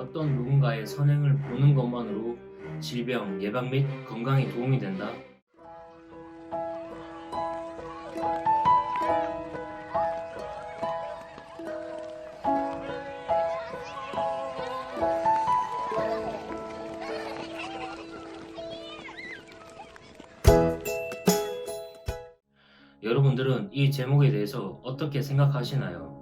어떤 누군가의 선행을 보는 것만으로 질병 예방 및 건강에 도움이 된다. 여러분들은 이 제목에 대해서 어떻게 생각하시나요?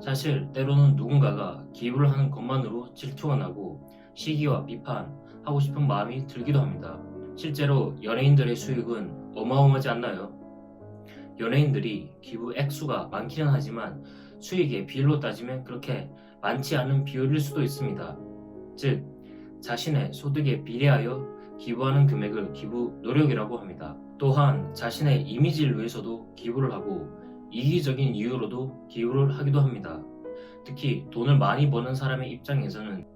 사실 때로는 누군가가 기부를 하는 것만으로 질투가 나고 시기와 비판하고 싶은 마음이 들기도 합니다. 실제로 연예인들의 수익은 어마어마하지 않나요? 연예인들이 기부 액수가 많기는 하지만 수익의 비율로 따지면 그렇게 많지 않은 비율일 수도 있습니다. 즉, 자신의 소득에 비례하여 기부하는 금액을 기부 노력이라고 합니다. 또한 자신의 이미지를 위해서도 기부를 하고 이기적인 이유로도 기부를 하기도 합니다. 특히 돈을 많이 버는 사람의 입장에서는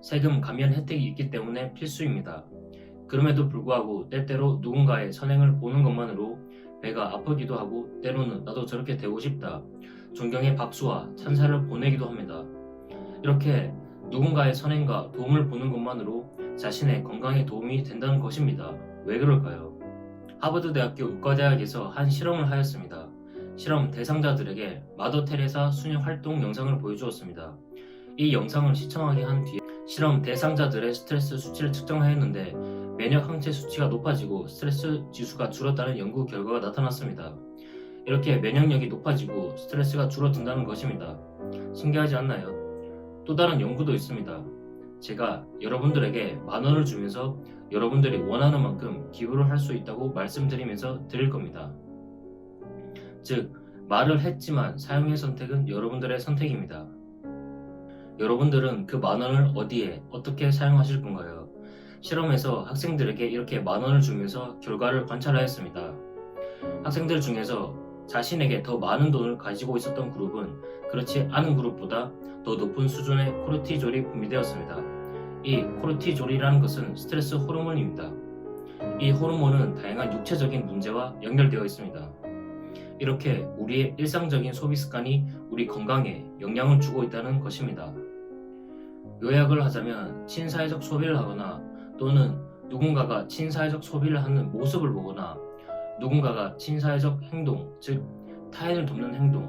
세금 감면 혜택이 있기 때문에 필수입니다. 그럼에도 불구하고 때때로 누군가의 선행을 보는 것만으로 배가 아프기도 하고 때로는 나도 저렇게 되고 싶다. 존경의 박수와 찬사를 보내기도 합니다. 이렇게 누군가의 선행과 도움을 보는 것만으로 자신의 건강에 도움이 된다는 것입니다. 왜 그럴까요? 하버드 대학교 의과대학에서 한 실험을 하였습니다. 실험 대상자들에게 마더 테레사 수녀 활동 영상을 보여주었습니다. 이 영상을 시청하게 한 뒤에 실험 대상자들의 스트레스 수치를 측정하였는데 면역 항체 수치가 높아지고 스트레스 지수가 줄었다는 연구 결과가 나타났습니다. 이렇게 면역력이 높아지고 스트레스가 줄어든다는 것입니다. 신기하지 않나요? 또 다른 연구도 있습니다. 제가 여러분들에게 만 원을 주면서 여러분들이 원하는 만큼 기부를 할 수 있다고 말씀드리면서 드릴 겁니다. 즉, 말을 했지만 사용의 선택은 여러분들의 선택입니다. 여러분들은 그 만 원을 어디에 어떻게 사용하실 건가요? 실험에서 학생들에게 이렇게 만 원을 주면서 결과를 관찰하였습니다. 학생들 중에서 자신에게 더 많은 돈을 가지고 있었던 그룹은 그렇지 않은 그룹보다 더 높은 수준의 코르티졸이 분비되었습니다. 이 코르티졸이라는 것은 스트레스 호르몬입니다. 이 호르몬은 다양한 육체적인 문제와 연결되어 있습니다. 이렇게 우리의 일상적인 소비 습관이 우리 건강에 영향을 주고 있다는 것입니다. 요약을 하자면 친사회적 소비를 하거나 또는 누군가가 친사회적 소비를 하는 모습을 보거나 누군가가 친사회적 행동, 즉 타인을 돕는 행동,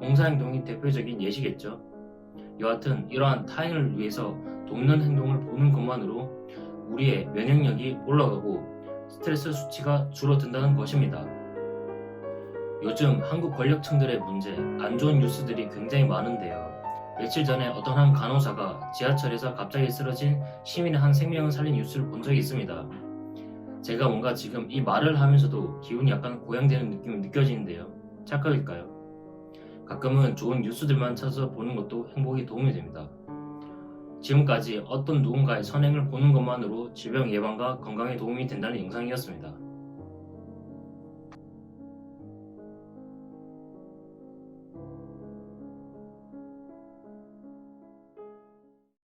봉사행동이 대표적인 예시겠죠. 여하튼 이러한 타인을 위해서 돕는 행동을 보는 것만으로 우리의 면역력이 올라가고 스트레스 수치가 줄어든다는 것입니다. 요즘 한국 권력층들의 문제, 안 좋은 뉴스들이 굉장히 많은데요. 며칠 전에 어떤 한 간호사가 지하철에서 갑자기 쓰러진 시민의 한 생명을 살린 뉴스를 본 적이 있습니다. 제가 뭔가 지금 이 말을 하면서도 기분이 약간 고양되는 느낌이 느껴지는데요. 착각일까요? 가끔은 좋은 뉴스들만 찾아서 보는 것도 행복에 도움이 됩니다. 지금까지 어떤 누군가의 선행을 보는 것만으로 질병 예방과 건강에 도움이 된다는 영상이었습니다.